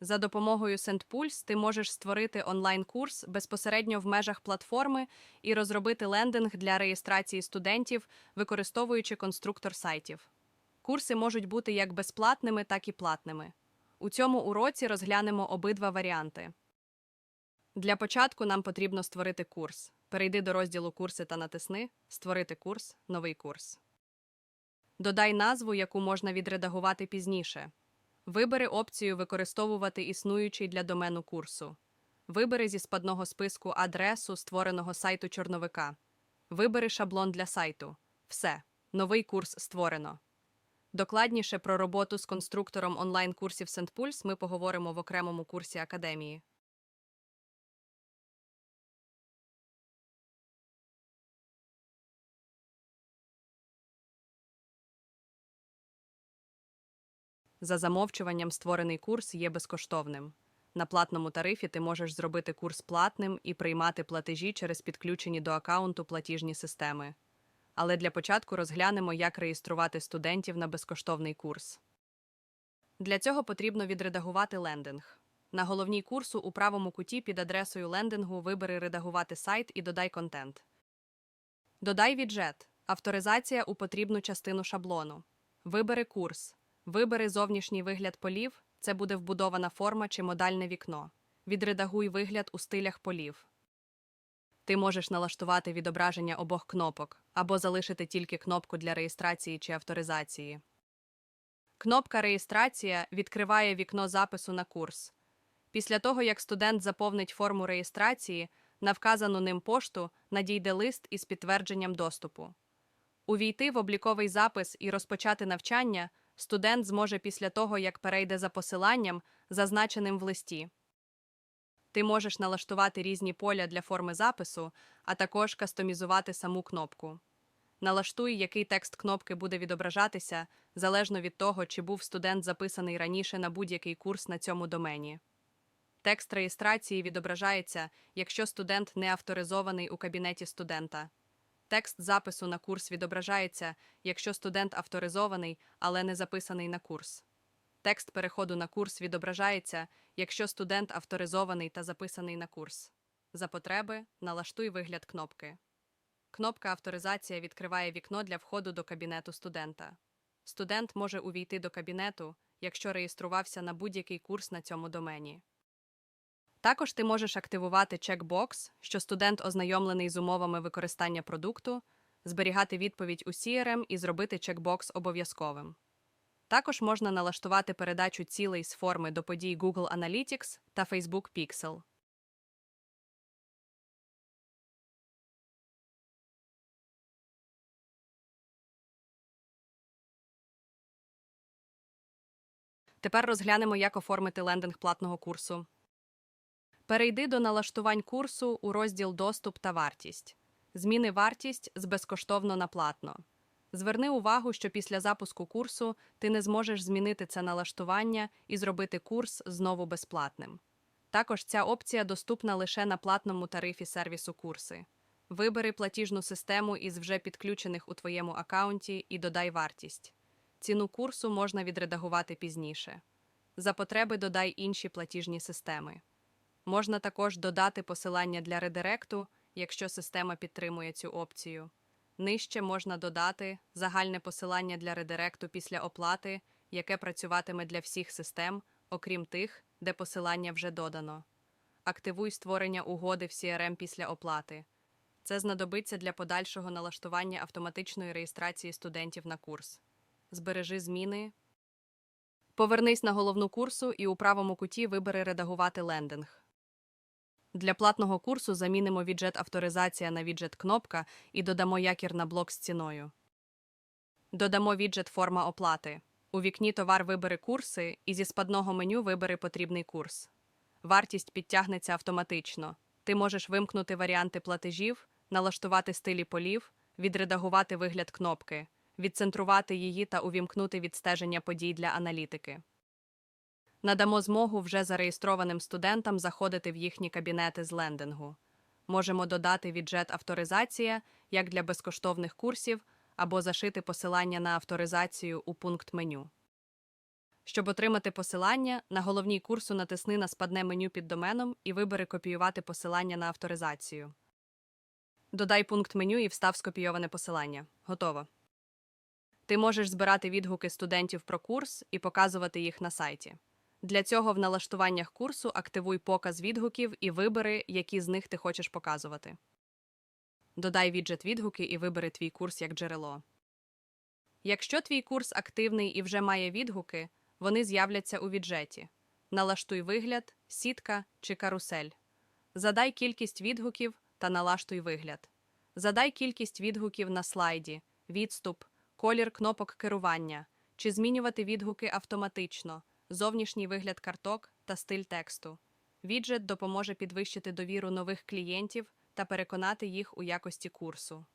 За допомогою SendPulse ти можеш створити онлайн-курс безпосередньо в межах платформи і розробити лендинг для реєстрації студентів, використовуючи конструктор сайтів. Курси можуть бути як безплатними, так і платними. У цьому уроці розглянемо обидва варіанти. Для початку нам потрібно створити курс. Перейди до розділу Курси та натисни Створити курс, новий курс. Додай назву, яку можна відредагувати пізніше. Вибери опцію Використовувати існуючий для домену курсу. Вибери зі спадного списку адресу створеного сайту чорновика. Вибери шаблон для сайту. Все. Новий курс створено. Докладніше про роботу з конструктором онлайн-курсів Сентпульс ми поговоримо в окремому курсі академії. За замовчуванням створений курс є безкоштовним. На платному тарифі ти можеш зробити курс платним і приймати платежі через підключені до аккаунту платіжні системи. Але для початку розглянемо, як реєструвати студентів на безкоштовний курс. Для цього потрібно відредагувати лендинг. На головній курсу у правому куті під адресою лендингу вибери Редагувати сайт і додай контент. Додай віджет. Авторизація у потрібну частину шаблону. Вибери курс. Вибери зовнішній вигляд полів це буде вбудована форма чи модальне вікно. Відредагуй вигляд у стилях полів. Ти можеш налаштувати відображення обох кнопок або залишити тільки кнопку для реєстрації чи авторизації. Кнопка Реєстрація відкриває вікно запису на курс. Після того, як студент заповнить форму реєстрації, на вказану ним пошту надійде лист із підтвердженням доступу. Увійти в обліковий запис і розпочати навчання студент зможе після того, як перейде за посиланням, зазначеним в листі. Ти можеш налаштувати різні поля для форми запису, а також кастомізувати саму кнопку. Налаштуй, який текст кнопки буде відображатися, залежно від того, чи був студент записаний раніше на будь-який курс на цьому домені. Текст реєстрації відображається, якщо студент не авторизований у кабінеті студента. Текст запису на курс відображається, якщо студент авторизований, але не записаний на курс. Текст переходу на курс відображається, якщо студент авторизований та записаний на курс. За потреби налаштуй вигляд кнопки. Кнопка Авторизація відкриває вікно для входу до кабінету студента. Студент може увійти до кабінету, якщо реєструвався на будь-який курс на цьому домені. Також ти можеш активувати чекбокс, що студент ознайомлений з умовами використання продукту, зберігати відповідь у CRM і зробити чекбокс обов'язковим. Також можна налаштувати передачу цілей з форми до подій Google Analytics та Facebook Pixel. Тепер розглянемо, як оформити лендинг платного курсу. Перейди до налаштувань курсу у розділ Доступ та вартість. Зміни вартість з безкоштовно на платно. Зверни увагу, що після запуску курсу ти не зможеш змінити це налаштування і зробити курс знову безплатним. Також ця опція доступна лише на платному тарифі сервісу курси. Вибери платіжну систему із вже підключених у твоєму аккаунті і додай вартість. Ціну курсу можна відредагувати пізніше. За потреби додай інші платіжні системи. Можна також додати посилання для редиректу, якщо система підтримує цю опцію. Нижче можна додати загальне посилання для редиректу після оплати, яке працюватиме для всіх систем, окрім тих, де посилання вже додано. Активуй створення угоди в CRM після оплати. Це знадобиться для подальшого налаштування автоматичної реєстрації студентів на курс. Збережи зміни. Повернись на головну курсу і у правому куті вибери Редагувати лендинг. Для платного курсу замінимо віджет Авторизація на віджет Кнопка і додамо якір на блок з ціною. Додамо віджет Форма оплати. У вікні Товар вибери курси і зі спадного меню вибери потрібний курс. Вартість підтягнеться автоматично. Ти можеш вимкнути варіанти платежів, налаштувати стилі полів, відредагувати вигляд кнопки, відцентрувати її та увімкнути відстеження подій для аналітики. Надамо змогу вже зареєстрованим студентам заходити в їхні кабінети з лендингу. Можемо додати віджет авторизація як для безкоштовних курсів або зашити посилання на авторизацію у пункт меню. Щоб отримати посилання, на головній курсу натисни на спадне меню під доменом і вибери копіювати посилання на авторизацію. Додай пункт меню і встав скопійоване посилання. Готово. Ти можеш збирати відгуки студентів про курс і показувати їх на сайті. Для цього в налаштуваннях курсу активуй показ відгуків і вибери, які з них ти хочеш показувати. Додай віджет відгуки і вибери твій курс як джерело. Якщо твій курс активний і вже має відгуки, вони з'являться у віджеті. Налаштуй вигляд, сітка чи карусель. Задай кількість відгуків та налаштуй вигляд. Задай кількість відгуків на слайді, відступ, колір кнопок керування, чи змінювати відгуки автоматично, зовнішній вигляд карток та стиль тексту. Віджет допоможе підвищити довіру нових клієнтів та переконати їх у якості курсу.